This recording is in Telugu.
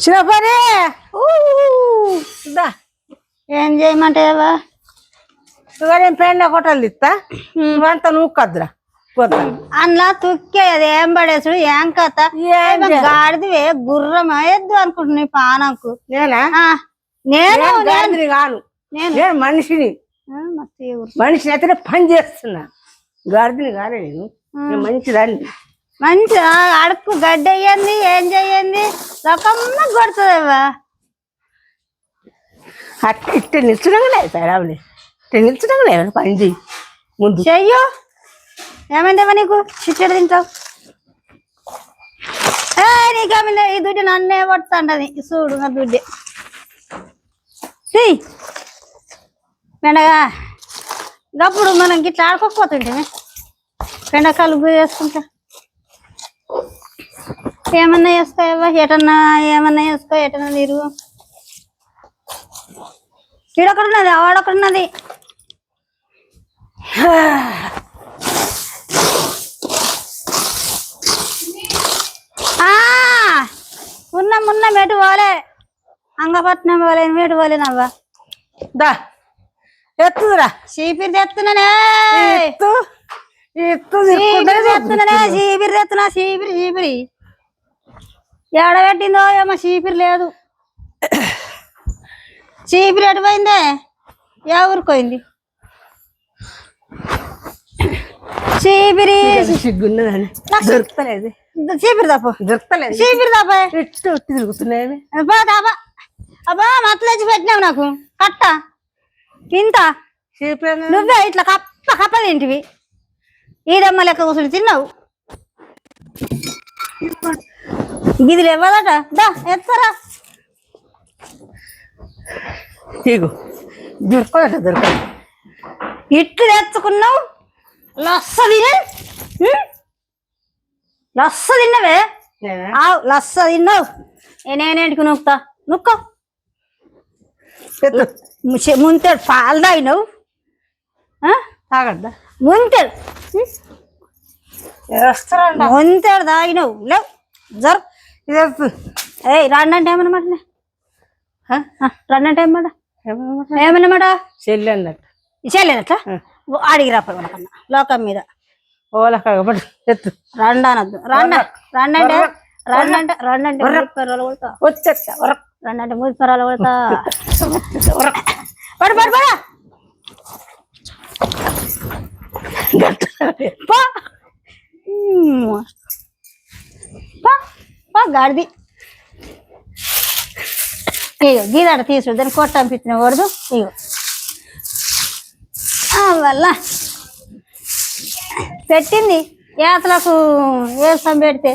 శివపరి దా ఏం చేయమంటావా? నేను పెండ కొట్టలు ఇస్తా? నువ్వంతా నువ్వు కద్దురా. పోతా. అందులో తుక్కే అది ఏం పడేసుడు? ఏం కథ? ఏం గాడిదివే గుర్రం ఎద్దు అనుకుంటున్నా పానంకు. నేనా? ఆ, నేను కాను. మనిషిని. మనిషిని అయితే పని చేస్తున్నా. గాడిదని కాలే నేను. నేను మంచి దాన్ని మంచి ఆ, అడుక్కు గడ్డి అయ్యింది ఏం చెయ్యండి రకమ్మ కొడుతుందవ్వా అట్ట ఇట్ట నిల్చుడంగానే తేడావులే ఇట్ట నిల్చుడంగానే పని చెయ్యి. ముందు. చెయ్యు. ఏమైందేవా నీకు? చిచ్చడి తింటావు. ఏ నీకేమైంది ఈ దుడ్డి నన్నే పడుతుంటది చూడు నా దుడ్డి. చెయ్యి. పెండగా గప్పుడు మనం గిట్లా ఆడుకోకపోతుంటే పెండ కలుపు వేసుకుంటా ఏమన్నా వేసుకోవా ఎటన్నా ఏమన్నా వేసుకో ఎటన్నా తిరుగు. ఈడొకడున్నది ఆడొకడున్నది ఆ! ఉన్న మున్న మెటు పోలే. అంగపట్నం పోలే మెటు పోలేనవ్వా దా ఎత్తుదురా చీపిరి తెస్తున్నానే ఎత్తు ఎత్తు. చీపిరి తెస్తున్నానే చీపిరి తెస్తున్నా చీపిరి చీపిరి ఎడ పెట్టిందో ఏమో చీపిరి లేదు. చీపిరి ఎటు పోయిందే? ఏ ఊరికి పోయింది? చీపిరి సిగ్గున్నదని. దొరుకుతలేదు. చీపిరి తప్పు దొరుకుతలేదు. చీపిరి తప్ప ఇట్టు ఉట్టి తిరుగుతున్నాయి అబ్బా దాబా అబ్బా మత్తలేచి పెట్టినావు నాకు. కట్ట. ఇంత. నువ్వే ఇట్లా కప్ప కప్ప తింటివి. ఈడమ్మ లెక్క కూర్చుని తిన్నావు. గిదిలు ఇవ్వదట. దా ఎత్తరా. ఇగో దొరకదట దొరకదు. ఇట్లు తెచ్చుకున్నావు లస్స తినే? లస్స తిన్నవే? ఆవు లస్స తిన్నావు. నేనేంటికి నొక్కుతా నొక్కో. ముంతేడు పాలు తాగినావు? తాగద్దా? ముంతేడు. ముంతేడు తాగినావు. లేవు. జరు. ఏయ్ రండి అంటే ఏమన్నమాట రండి అంటే ఏమన్నమాట ఏమన్నమాట చెల్లి అన్నట్టు ఇచ్చేయలేదట్లా అడిగిరా కన్నా. లోకం మీద. ఓల కాకపోతే ఎత్తు. రండి. అనద్దు రండి రండి అంటే రండి అంటే రండి అంటే మూడు పెరాలు కొడతా. వచ్చేస్తా. వరకు రండి అంటే మూడు పెరాలు కొడతా. పడు పడు పడు. గాడిది. ఇగో గీదాడ తీసుడు దాన్ని కొట్ట పంపించిన ఇగో. వల్ల. పెట్టింది. ఏతలకు వేస్తాం పెడితే?